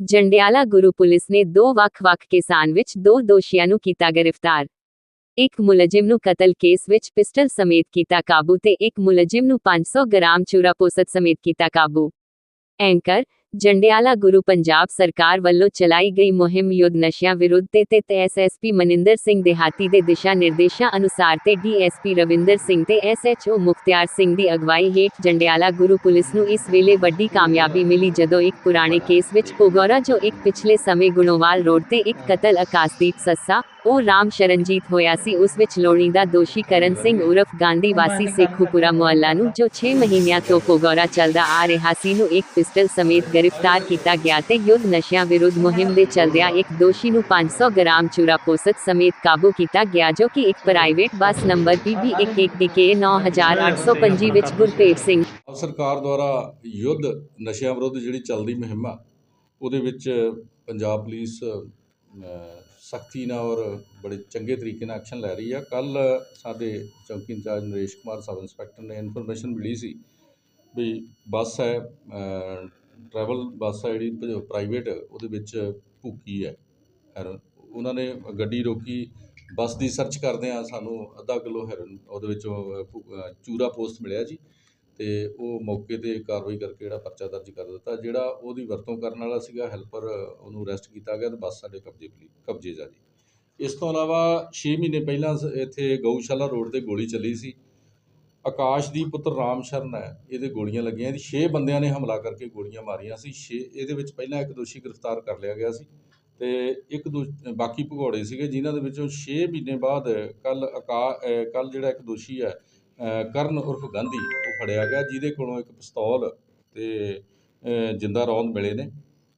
Jandiala Guru police ਨੇ ਦੋ ਵੱਖ-ਵੱਖ ਕਿਸਾਨ ਵਿੱਚ ਦੋ ਦੋਸ਼ੀਆਂ ਨੂੰ ਕੀਤਾ ਗ੍ਰਿਫਤਾਰ। ਇੱਕ ਮੁਲਜ਼ਮ ਨੂੰ ਕਤਲ ਕੇਸ ਵਿੱਚ ਪਿਸਟਲ ਸਮੇਤ ਕੀਤਾ ਕਾਬੂ ਤੇ ਇੱਕ ਮੁਲਜ਼ਮ ਨੂੰ 500 ਗ੍ਰਾਮ ਚੂਰਾ ਪੋਸਤ ਸਮੇਤ ਕੀਤਾ ਕਾਬੂ। ਐਂਕਰ ਜੰਡਿਆਲਾ ਗੁਰੂ ਪੰਜਾਬ ਸਰਕਾਰ ਵੱਲੋਂ ਚਲਾਈ ਗਈ ਮੁਹਿੰਮ ਯੁੱਧ ਨਸ਼ਿਆਂ ਵਿਰੁੱਧ ਤੇ ਤੇ ਐਸਐਸਪੀ ਮਨਿੰਦਰ ਸਿੰਘ ਦਿਹਾਤੀ ਦੇ ਦਿਸ਼ਾ ਨਿਰਦੇਸ਼ਾਂ ਅਨੁਸਾਰ ਤੇ ਡੀਐਸਪੀ ਰਵਿੰਦਰ ਸਿੰਘ ਤੇ ਐਸਐਚਓ ਮੁਖਤਿਆਰ ਸਿੰਘ ਦੀ ਅਗਵਾਈ ਹੇਠ ਜੰਡਿਆਲਾ ਗੁਰੂ ਪੁਲਿਸ ਨੂੰ ਇਸ ਵੇਲੇ ਵੱਡੀ ਕਾਮਯਾਬੀ ਮਿਲੀ ਜਦੋਂ ਇੱਕ ਪੁਰਾਣੇ ਕੇਸ ਵਿੱਚ ਪੋਗੋਰਾ ਜੋ ਇੱਕ ਪਿਛਲੇ ਸਮੇਂ ਗੁਣੋਵਾਲ ਰੋਡ ਤੇ ਇੱਕ ਕਤਲ ਆਕਾਸ਼ਦੀਪ ਸੱਸਾ, ਉਹ ਰਾਮ ਸ਼ਰਨਜੀਤ ਹੋਇਆ ਸੀ, ਉਸ ਵਿੱਚ ਲੋੜੀਂਦਾ ਦੋਸ਼ੀ ਕਰਨ ਸਿੰਘ ਉਰਫ ਗਾਂਧੀ ਵਾਸੀ ਸੇਖੂਪੁਰਾ ਮੁਹੱਲਾ ਨੂੰ ਜੋ 6 ਮਹੀਨਿਆਂ ਤੋਂ ਪੋਗੋਰਾ ਚੱਲਦਾ ਆ ਰਿਹਾ ਸੀ, ਨੂੰ ਇੱਕ ਪਿਸਟਲ ਸਮੇਤ ਗ੍ਰਿਫਤਾਰ ਕੀਤਾ ਗਿਆ ਤੇ ਯੁੱਧ ਨਸ਼ਿਆਂ ਵਿਰੁੱਧ ਮੁਹਿੰਮ ਦੇ ਚੱਲਦਿਆਂ ਇੱਕ ਦੋਸ਼ੀ ਨੂੰ 500 ਗ੍ਰਾਮ ਚੂਰਾ ਸਮੇਤ ਕਾਬੂ ਕੀਤਾ ਗਿਆ ਜੋ ਕਿ ਇੱਕ ਪ੍ਰਾਈਵੇਟ ਬੱਸ ਨੰਬਰ PB11DK 9825 ਵਿੱਚ ਗੁਰਪ੍ਰੀਤ ਸਿੰਘ। ਸਰਕਾਰ ਦੁਆਰਾ ਯੁੱਧ ਨਸ਼ਿਆਂ ਵਿਰੁੱਧ ਜਿਹੜੀ ਚੱਲਦੀ ਮੁਹਿੰਮ ਆ, ਉਹਦੇ ਵਿੱਚ ਪੰਜਾਬ ਪੁਲਿਸ ਸਖਤੀ ਨਾਲ ਔਰ ਬੜੇ ਚੰਗੇ ਤਰੀਕੇ ਨਾਲ ਐਕਸ਼ਨ ਲੈ ਰਹੀ ਆ। ਕੱਲ ਸਾਡੇ ਚੌਕੀ in-charge Naresh Kumar sub inspector ਨੇ ਇਨਫੋਰਮੇਸ਼ਨ ਮਿਲੀ ਸੀ ਵੀ ਬੱਸ ਹੈ ਟਰੈਵਲ ਬੱਸ ਆ ਜਿਹੜੀ ਪ੍ਰਾਈਵੇਟ, ਉਹਦੇ ਵਿੱਚ ਭੁੱਕੀ ਹੈ। ਹੈਰੋਇਨ ਉਹਨਾਂ ਨੇ ਗੱਡੀ ਰੋਕੀ, ਬੱਸ ਦੀ ਸਰਚ ਕਰਦੇ ਆ ਸਾਨੂੰ ਅੱਧਾ ਕਿਲੋ ਹੈਰੋਇਨ ਉਹਦੇ ਵਿੱਚੋਂ ਚੂਰਾ ਪੋਸਟ ਮਿਲਿਆ ਜੀ। ਤੇ ਉਹ ਮੌਕੇ ਤੇ ਕਾਰਵਾਈ ਕਰਕੇ ਜਿਹੜਾ ਪਰਚਾ ਦਰਜ ਕਰ ਦਿੱਤਾ, ਜਿਹੜਾ ਉਹਦੀ ਵਰਤੋਂ ਕਰਨ ਵਾਲਾ ਸੀਗਾ, ਹੈਲਪਰ, ਉਹਨੂੰ ਅਰੈਸਟ ਕੀਤਾ ਗਿਆ ਤੇ ਬੱਸ ਸਾਡੇ ਕਬਜ਼ੇ ਪਲੀ, ਕਬਜ਼ੇ ਜਾ ਜੀ। ਇਸ ਤੋਂ ਇਲਾਵਾ 6 ਮਹੀਨੇ ਪਹਿਲਾਂ ਸ- ਇੱਥੇ ਗਊਸ਼ਾਲਾ ਰੋਡ ਤੇ ਗੋਲੀ ਚੱਲੀ ਸੀ। ਆਕਾਸ਼ ਦੀ ਪੁੱਤਰ ਰਾਮ ਸ਼ਰਨ ਹੈ, ਇਹਦੇ ਗੋਲੀਆਂ ਲੱਗੀਆਂ, ਇਹਦੀ 6 ਬੰਦਿਆਂ ਨੇ ਹਮਲਾ ਕਰਕੇ ਗੋਲੀਆਂ ਮਾਰੀਆਂ ਸੀ 6 ਇਹਦੇ ਵਿੱਚ ਪਹਿਲਾਂ ਇੱਕ ਦੋਸ਼ੀ ਗ੍ਰਿਫਤਾਰ ਕਰ ਲਿਆ ਗਿਆ ਸੀ ਤੇ ਇੱਕ ਦੋ, ਬਾਕੀ ਭਗੌੜੇ ਸੀਗੇ, ਜਿਨ੍ਹਾਂ ਦੇ ਵਿੱਚੋਂ 6 ਮਹੀਨੇ ਬਾਅਦ ਕੱਲ ਅਕਾ ਕੱਲ ਜਿਹੜਾ ਇੱਕ ਦੋਸ਼ੀ ਹੈ ਕਰਨ ਉਰਫ ਗਾਂਧੀ, ਉਹ ਫੜਿਆ ਗਿਆ, ਜਿਹਦੇ ਕੋਲੋਂ ਇੱਕ ਪਿਸਤੌਲ ਤੇ ਜਿੰਦਾ ਰੌਂਦ ਮਿਲੇ ਨੇ,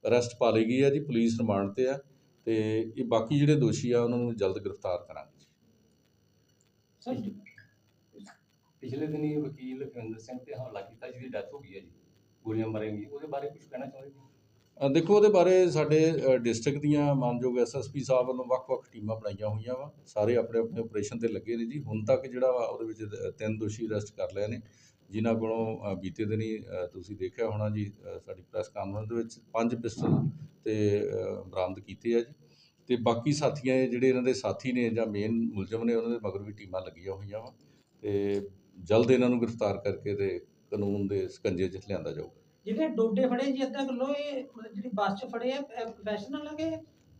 ਅਰੈਸਟ ਪਾ ਲਈ ਗਈ ਹੈ ਜੀ, ਪੁਲਿਸ ਰਿਮਾਂਡ ਤੇ ਆ ਤੇ ਇਹ ਬਾਕੀ ਜਿਹੜੇ ਦੋਸ਼ੀ ਆ, ਉਹਨਾਂ ਨੂੰ ਜਲਦ ਗ੍ਰਿਫਤਾਰ ਕਰਾਂਗੇ ਸਰ ਪਿਛਲੇ ਦਿਨੀ ਵਕੀਲ ਲਖਵਿੰਦਰ ਸਿੰਘ ਤੇ ਹਮਲਾ ਕੀਤਾ ਜਿਹਦੀ ਡੈਥ ਹੋ ਗਈ ਹੈ ਜੀ। ਗੋਲੀਆਂ ਮਾਰੀਆਂ ਗਈਆਂ। ਉਹਦੇ ਬਾਰੇ ਕੁਝ ਕਹਿਣਾ ਚਾਹੁੰਦੇ ਜੀ? ਅ, ਦੇਖੋ ਉਹਦੇ ਬਾਰੇ ਸਾਡੇ ਡਿਸਟ੍ਰਿਕਟ ਦੀਆਂ ਮਾਨਯੋਗ ਐਸਐਸਪੀ ਸਾਹਿਬ ਵੱਲੋਂ ਵੱਖ-ਵੱਖ ਟੀਮਾਂ ਬਣਾਈਆਂ ਹੋਈਆਂ ਵਾ। ਸਾਰੇ ਆਪਣੇ ਆਪਣੇ ਆਪਰੇਸ਼ਨ ਤੇ ਲੱਗੇ ਨੇ ਜੀ। ਹੁਣ ਤੱਕ ਜਿਹੜਾ ਵਾ ਉਹਦੇ ਵਿੱਚ ਤ- ਤਿੰਨ ਦੋਸ਼ੀ ਅਰੈਸਟ ਕਰ ਲਏ ਨੇ। ਜਿਨ੍ਹਾਂ ਕੋਲੋਂ ਅ, ਬੀਤੇ ਦਿਨੀ ਅ, ਤੁਸੀਂ ਦੇਖਿਆ ਹੋਣਾ ਜੀ ਅ, ਸਾਡੀ ਪ੍ਰੈਸ ਕਾਨਫਰੰਸ ਦੇ ਵਿੱਚ ਪੰਜ ਪਿਸਟਲ ਤੇ ਅ, ਬਰਾਮਦ ਕੀਤੇ ਆ ਜੀ। ਤੇ ਬਾਕੀ ਸਾਥੀਆਂ ਇਹ ਜਿਹੜੇ ਇਹਨਾਂ ਦੇ ਸਾਥੀ ਨੇ ਜਾਂ ਮੇਨ ਮੁਲਜ਼ਮ ਨੇ ਉਹਨਾਂ ਦੇ ਮਗਰ ਵੀ ਟੀਮਾਂ ਲੱਗੀਆਂ ਹੋਈਆਂ ਵਾ। ਤੇ ਜਲਦ ਇਹਨਾਂ ਨੂੰ ਗ੍ਰਿਫਤਾਰ ਕਰਕੇ ਤੇ ਕਾਨੂੰਨ ਦੇ ਸਕੰਜੇ 'ਚ ਲਿਆਂਦਾ ਜਾਊਗਾ। ਜਿਹੜੇ ਡੋਡੇ ਫੜੇ ਜੀ ਅੱਧਾ ਕਿਲੋ ਇਹ ਮਤਲਬ ਜਿਹੜੀ ਬੱਸ 'ਚ ਫੜੇ ਆ ਪ੍ਰੋਫੈਸ਼ਨਲ ਹੈਗੇ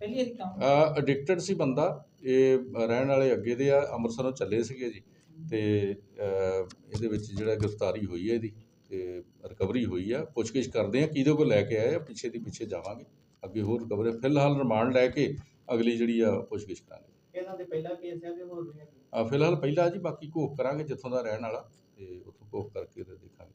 ਪਹਿਲੀ ਵਾਰੀ ਕੰਮ? ਐਡਿਕਟਡ ਸੀ ਬੰਦਾ ਇਹ ਰਹਿਣ ਵਾਲੇ ਅੱਗੇ ਦੇ ਆ ਅੰਮ੍ਰਿਤਸਰੋਂ ਚੱਲੇ ਸੀਗੇ ਜੀ। ਤੇ ਇਹਦੇ ਵਿੱਚ ਜਿਹੜਾ ਗ੍ਰਿਫਤਾਰੀ ਹੋਈ ਹੈ ਇਹਦੀ ਤੇ ਰਿਕਵਰੀ ਹੋਈ ਆ। ਪੁੱਛਗਿੱਛ ਕਰਦੇ ਆ ਕਿਹਦੇ ਕੋਲ ਲੈ ਕੇ ਆਏ ਆ ਪਿੱਛੇ ਦੀ ਪਿੱਛੇ ਜਾਵਾਂਗੇ। ਅੱਗੇ ਹੋਰ ਰਿਕਵਰੀ ਫਿਲਹਾਲ ਰਿਮਾਂਡ ਲੈ ਕੇ ਅਗਲੀ ਜਿਹੜੀ ਆ ਪੁੱਛਗਿੱਛ ਕਰਾਂਗੇ। ਇਹਨਾਂ ਦੇ ਪਹਿਲਾ ਕੇਸ ਹੈ ਕਿ ਹੋਰ ਵੀ ਫਿਲਹਾਲ ਪਹਿਲਾਂ ਜੀ ਬਾਕੀ ਘੋਖ ਕਰਾਂਗੇ ਜਿੱਥੋਂ ਦਾ ਰਹਿਣ ਵਾਲਾ ਤੇ ਉੱਥੋਂ ਘੋਖ ਕਰਕੇ ਤੇ ਦੇਖਾਂਗੇ।